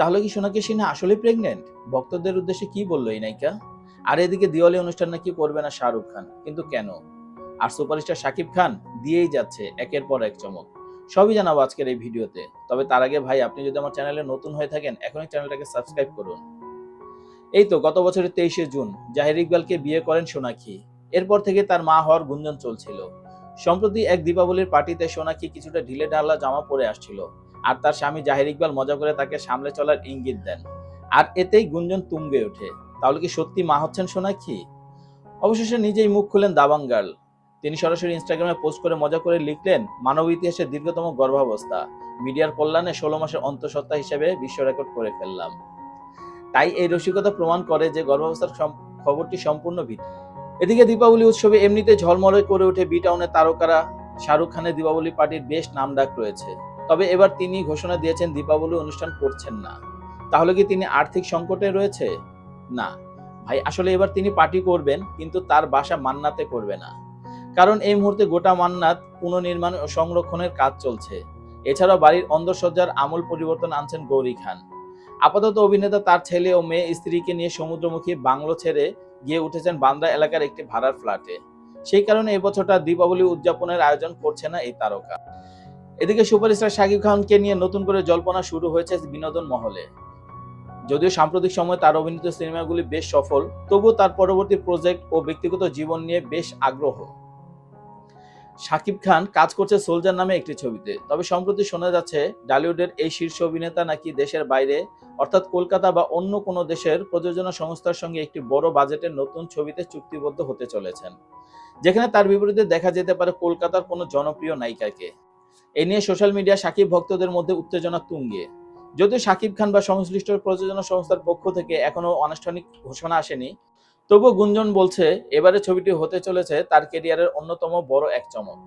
তাহলে কি সোনাক্ষী সিনহা আসলে প্রেগনেন্ট ভক্তদের উদ্দেশ্যে কি বলল এই নায়িকা? আর এদিকে দিওয়ালি অনুষ্ঠান নাকি করবে না শাহরুখ খান, কিন্তু কেন? আর সুপারস্টার শাকিব খান দিয়েই যাচ্ছে একের পর এক চমক। সবই জানাব আজকের এই ভিডিওতে। তবে তার আগে ভাই, আপনি যদি আমার চ্যানেলে নতুন হয়ে থাকেন, এখনই চ্যানেলটাকে সাবস্ক্রাইব করুন। এই তো গত বছরের তেইশে জুন, জাহির ইকবালকে বিয়ে করেন সোনাক্ষী। এরপর থেকে তার মা হওয়ার গুঞ্জন চলছিল। সম্প্রতি এক দীপাবলির পার্টিতে সোনাক্ষী কিছুটা ঢিলে ঢালা জামা পরে আসছিল। আর তার স্বামী জাহির ইকবাল মজা করে তাকে সামলে চলার ইঙ্গিত দেন। আর এতেই গুঞ্জন তুঙ্গে ওঠে। তাহলে কি সত্যি মা হচ্ছেন সোনাক্ষী অবশেষে নিজেই মুখ খুলেন দাবাং গার্ল। তিনি সরাসরি ইনস্টাগ্রামে পোস্ট করে মজা করে লিখলেন, মানব ইতিহাসের দীর্ঘতম গর্ভাবস্থা। মিডিয়ার কল্যাণে ষোলো মাসের অন্তঃসত্ত্বা হিসেবে বিশ্ব রেকর্ড করে ফেললাম। তাই এই রসিকতা প্রমাণ করে যে গর্ভাবস্থার খবরটি সম্পূর্ণ ভিত্তি এদিকে দীপাবলি উৎসবে এমনিতে ঝলমলে করে ওঠে বি টাউনের তারকারা। শাহরুখ খানের দীপাবলি পার্টির বেশ নামডাক রয়েছে। তবে এবার তিনি ঘোষণা দিয়েছেন দীপাবলি অনুষ্ঠান করছেন না। তাহলে কি তিনি আর্থিক সংকটে রয়েছে? না। ভাই, আসলে এবার তিনি পার্টি করবেন, কিন্তু তার বাসা মান্নাতে করবে না। কারণ এই মুহূর্তে গোটা মান্নাত পুনর্নির্মাণ ও সংরক্ষণের কাজ চলছে। এছাড়াও বাড়ির অন্দরসজ্জার আমূল পরিবর্তন আনছেন গৌরী খান। আপাতত অভিনেতা তার ছেলে ও মেয়ে স্ত্রীকে নিয়ে সমুদ্রমুখী বাংলো ছেড়ে গিয়ে উঠেছেন বান্দ্রা এলাকার একটি ভাড়ার ফ্ল্যাটে। সেই কারণে এবছরটা দীপাবলি উদযাপনের আয়োজন করছে না এই তারকা। এদিকে সুপারস্টার শাকিব খানকে নিয়ে নতুন করে জল্পনা শুরু হয়েছে বিনোদন মহলে। যদিও সাম্প্রতিক সময়ে তার অভিনীত সিনেমাগুলি বেশ সফল, তবুও তার পরবর্তী প্রজেক্ট ও ব্যক্তিগত জীবন নিয়ে বেশ আগ্রহ। শাকিব খান কাজ করছে সোলজার নামে একটি ছবিতে, তবে সম্প্রতি শোনা যাচ্ছে ডালিউডের এই শীর্ষ অভিনেতা নাকি দেশের বাইরে, অর্থাৎ কলকাতা বা অন্য কোনো দেশের প্রযোজনা সংস্থার সঙ্গে একটি বড় বাজেটের নতুন ছবিতে চুক্তিবদ্ধ হতে চলেছেন, যেখানে তার বিপরীতে দেখা যেতে পারে কলকাতার কোনো জনপ্রিয় নায়িকাকে। এ নিয়ে সোশ্যাল মিডিয়া সাকিব ভক্তদের মধ্যে উত্তেজনা তুঙ্গে। যদিও সাকিব খান বা সংশ্লিষ্ট প্রযোজনা সংস্থার পক্ষ থেকে এখনও আনুষ্ঠানিক ঘোষণা আসেনি, তবুও গুঞ্জন বলছে এবারে ছবিটি হতে চলেছে তার কেরিয়ারের অন্যতম বড় এক চমক।